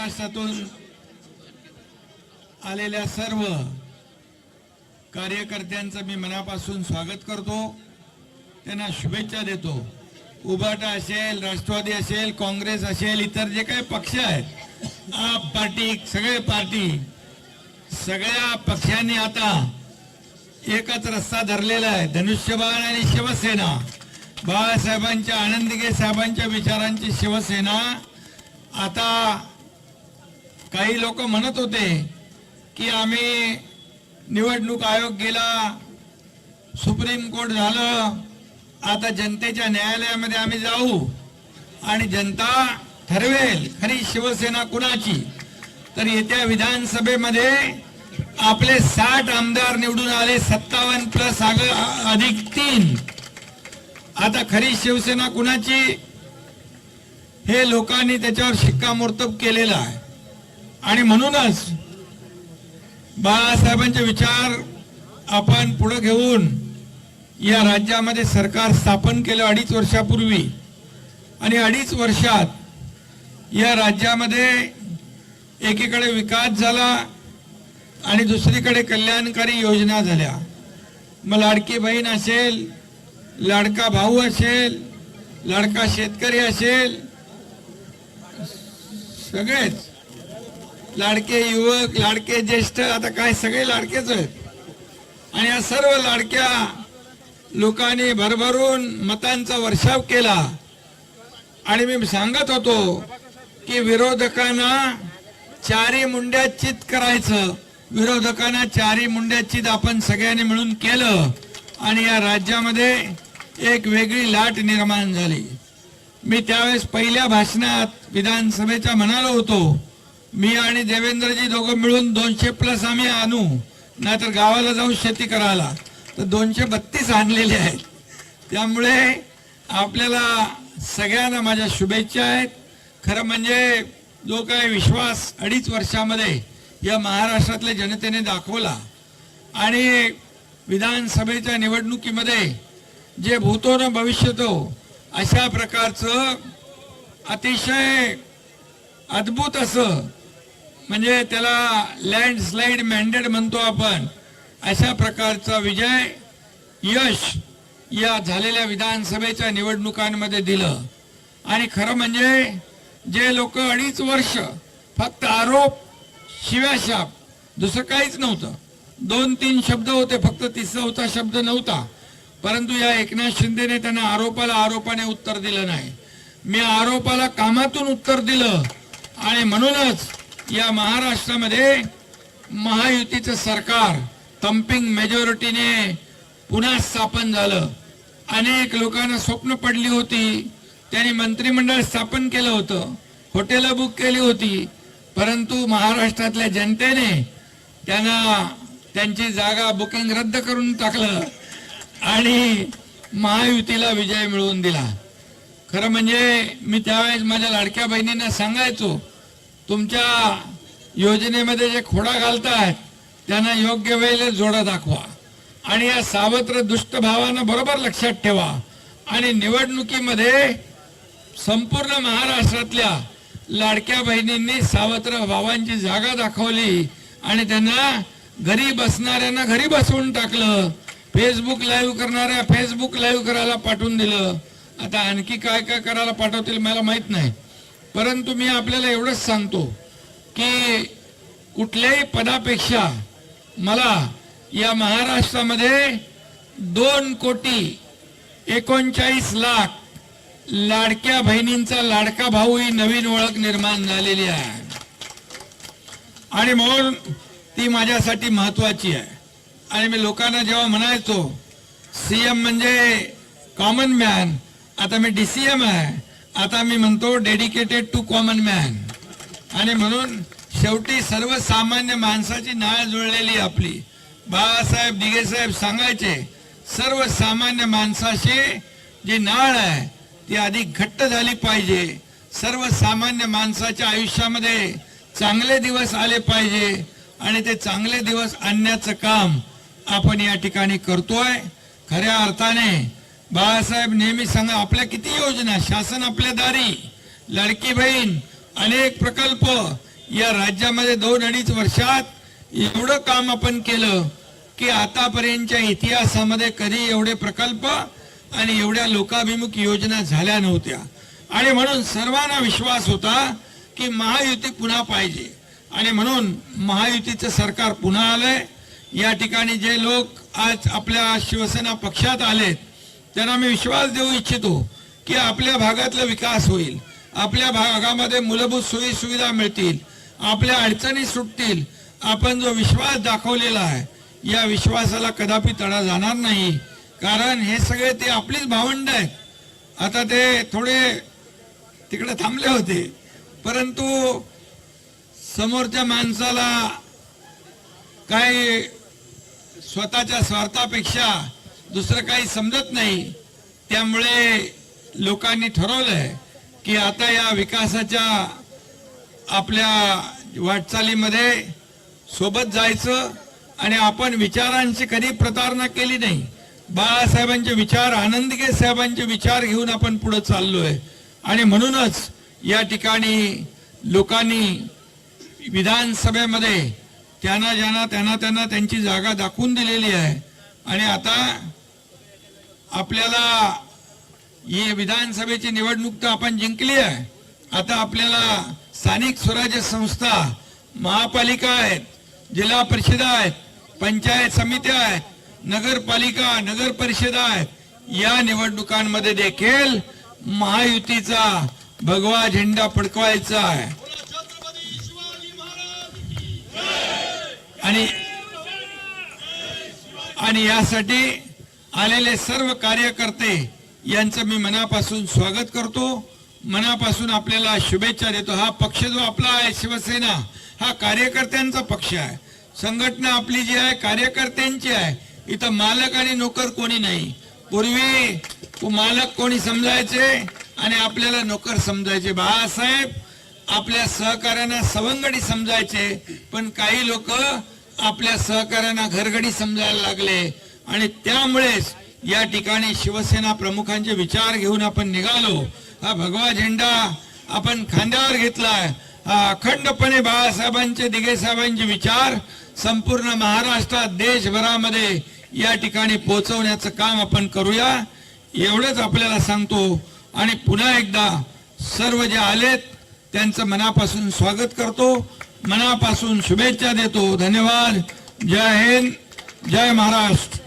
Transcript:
महाराष्ट्रातून आलेल्या सर्व कार्यकर्त्यांचं मी मनापासून स्वागत करतो. त्यांना शुभेच्छा देतो. उभाटा असेल राष्ट्रवादी असेल काँग्रेस असेल इतर जे काही पक्ष आहेत आप पार्टी सगळे पार्टी सगळ्या पक्षांनी आता एकच रस्ता धरलेला आहे. धनुष्यबाण आणि शिवसेना. बाळासाहेबांच्या आनंदगे साहेबांच्या विचारांची शिवसेना आता काही लोक म्हणत होते की आम्ही निवडणूक आयोग गेला सुप्रीम कोर्ट झालं आता जनतेच्या न्यायालयामध्ये आम्ही जाऊ. आणि जनता ठरवेल खरी शिवसेना कुणाची? तर येत्या विधानसभेमध्ये आपले साठ आमदार निवडून आले सत्तावन्न प्लस अधिक तीन. आता खरी शिवसेना कुणाची? हे लोकांनी त्याच्यावर शिक्कामोर्तब केलेला आहे. आणि म्हणूनच बाळासाहेबांचे विचार आपण पुढे घेऊन या राज्यामध्ये सरकार स्थापन केलं अडीच वर्षापूर्वी. आणि अडीच वर्षात या राज्यामध्ये एकीकडे विकास झाला आणि दुसरीकडे कल्याणकारी योजना झाल्या. मग लाडकी बहीण असेल लाडका भाऊ असेल लाडका शेतकरी असेल सगळेच लाडके युवक लाडके ज्येष्ठ आता काय सगळे लाडकेच आहेत. आणि या सर्व लाडक्या लोकांनी भरभरून मतांचा वर्षाव केला. आणि मी सांगत होतो की विरोधकांना चारी मुंड्या चित करायचं. विरोधकांना चारी मुंड्या चित आपण सगळ्यांनी मिळून केलं. आणि या राज्यामध्ये एक वेगळी लाट निर्माण झाली. मी त्यावेळेस पहिल्या भाषणात विधानसभेच्या म्हणालो होतो मी आणि देवेंद्रजी दोघं मिळून दोनशे प्लस आम्ही आणू. नाहीतर गावाला जाऊन शेती करायला. तर दोनशे बत्तीस आणलेले आहेत. त्यामुळे आपल्याला सगळ्यांना माझ्या शुभेच्छा आहेत. खरं म्हणजे जो काय विश्वास अडीच वर्षामध्ये या महाराष्ट्रातल्या जनतेने दाखवला आणि विधानसभेच्या निवडणुकीमध्ये जे भूतो न भविष्यतो अशा प्रकारचं अतिशय अद्भुत असं म्हणजे त्याला लँडस्लाईड मॅन्डेट म्हणतो आपण. अशा प्रकारचा विजय यश या झालेल्या विधानसभेच्या निवडणुकांमध्ये दिलं. आणि खरं म्हणजे जे लोक अडीच वर्ष फक्त आरोप शिव्याशाप दुसरं काहीच नव्हतं. दोन तीन शब्द होते फक्त तिसरा होता शब्द नव्हता. परंतु या एकनाथ शिंदेने त्यांना आरोपाला आरोपाने उत्तर दिलं नाही. मी आरोपाला कामातून उत्तर दिलं. आणि म्हणूनच या महाराष्ट्रामध्ये महायुतीचं सरकार तंपिंग मेजॉरिटीने पुन्हा स्थापन झालं. अनेक लोकांना स्वप्न पडली होती. त्यांनी मंत्रिमंडळ स्थापन केलं होतं. हॉटेलं बुक केली होती. परंतु महाराष्ट्रातल्या जनतेने त्यांना त्यांची जागा बुकिंग रद्द करून टाकलं आणि महायुतीला विजय मिळवून दिला. खरं म्हणजे मी त्यावेळेस माझ्या लाडक्या बहिणींना सांगायचो तुमच्या योजनेमध्ये जे खोडा घालतायत त्यांना योग्य वेळेला जोडा दाखवा. आणि या सावत्र दुष्ट भावानं बरोबर लक्षात ठेवा. आणि निवडणुकीमध्ये संपूर्ण महाराष्ट्रातल्या लाडक्या बहिणींनी सावत्र भावांची जागा दाखवली आणि त्यांना घरी बसणाऱ्यांना घरी बसवून टाकलं. फेसबुक लाईव्ह करणाऱ्या फेसबुक लाईव्ह करायला पाठवून दिलं. आता आणखी काय काय करायला पाठवतील मला माहीत नाही. परंतु मी आपल्याला एवढंच सांगतो की कुठल्याही पदापेक्षा मला या महाराष्ट्रामध्ये दोन कोटी एकोणचाळीस लाख लाडक्या बहिणींचा लाडका भाऊ ही नवीन ओळख निर्माण झालेली आहे. आणि म्हणून ती माझ्यासाठी महत्वाची आहे. आणि मी लोकांना जेव्हा म्हणायचो सीएम म्हणजे कॉमन मॅन आता मी डीसीएम आहे. आता मी म्हणतो डेडिकेटेड टू कॉमन मॅन आणि म्हणून शेवटी सर्वसामान्य माणसाची नाळ जुळलेली आपली. बाळासाहेब दिगेसाहेब सांगायचे सर्वसामान्य माणसाशी जी नाळ आहे ती अधिक घट्ट झाली पाहिजे. सर्वसामान्य माणसाच्या आयुष्यामध्ये चांगले दिवस आले पाहिजे. आणि ते चांगले दिवस आणण्याचं काम आपण या ठिकाणी करतोय. खऱ्या अर्थाने बाळासाहेब नेहमी सांगा आपल्या किती योजना? शासन आपल्या दारी. लाडकी बहीण अनेक प्रकल्प. या राज्यामध्ये दोन अडीच वर्षात एवढं काम आपण केलं की आतापर्यंतच्या इतिहासामध्ये कधी एवढे प्रकल्प आणि एवढ्या लोकाभिमुख योजना झाल्या नव्हत्या. आणि म्हणून सर्वांना विश्वास होता की महायुती पुन्हा पाहिजे. आणि म्हणून महायुतीचं सरकार पुन्हा आलंय. या ठिकाणी जे लोक आज आपल्या शिवसेना पक्षात आलेत त्यांना मी विश्वास देऊ इच्छितो की आपल्या भागातला विकास होईल. आपल्या भागामध्ये मूलभूत सोयी सुविधा मिळतील. आपल्या अडचणी सुटतील. आपण जो विश्वास दाखवलेला आहे या विश्वासाला कदापि तडा जाणार नाही. कारण हे सगळे ते आपलीच भावंड आहेत. आता ते थोडे तिकडे थांबले होते. परंतु समोरच्या माणसाला काही स्वतःच्या स्वार्थापेक्षा दुसरं काही समजत नाही. त्यामुळे लोकांनी ठरवलंय की आता या विकासाच्या आपल्या वाटचालीमध्ये सोबत जायचं आणि आपण विचारांची कधी प्रतारणा केली नाही. बाळासाहेबांचे विचार आनंदगे साहेबांचे विचार घेऊन आपण पुढे आहे आणि म्हणूनच या ठिकाणी लोकांनी विधानसभेमध्ये त्यांना ज्यांना त्यांना त्यांना त्यांची जागा दाखवून दिलेली आहे. आणि आता आपल्याला ही विधानसभेची निवडणूक तर आपण जिंकली आहे. आता आपल्याला स्थानिक स्वराज्य संस्था महापालिका आहेत जिल्हा परिषदा आहेत पंचायत समित्या आहेत नगरपालिका नगर परिषदा आहेत या निवडणुकांमध्ये देखील महायुतीचा भगवा झेंडा फडकवायचा आहे. आणि आणि यासाठी आलेले सर्व कार्यकर्ते यांचं मी मनापासून स्वागत करतो. मनापासून आपल्याला शुभेच्छा देतो. हा पक्ष जो आपला आहे शिवसेना हा कार्यकर्त्यांचा पक्ष आहे. संघटना आपली जी आहे कार्यकर्त्यांची आहे. इथं मालक आणि नोकर कोणी नाही. पूर्वी मालक कोणी समजायचे आणि आपल्याला नोकर समजायचे. बाळासाहेब आपल्या सहकार्यांना सवंगडी समजायचे पण काही लोक आपल्या सहकार्यांना घरगडी समजायला लागले. आणि त्यामुळेच या ठिकाणी शिवसेना प्रमुखांचे विचार घेऊन आपण निघालो. हा भगवा झेंडा आपण खांद्यावर घेतलाय. हा अखंडपणे बाळासाहेबांचे दिघे साहेबांचे विचार संपूर्ण महाराष्ट्रात देशभरामध्ये या ठिकाणी पोहोचवण्याचं काम आपण करूया. एवढंच आपल्याला सांगतो. आणि पुन्हा एकदा सर्व जे आलेत त्यांचं मनापासून स्वागत करतो. मनापासून शुभेच्छा देतो. धन्यवाद. जय हिंद. जय महाराष्ट्र.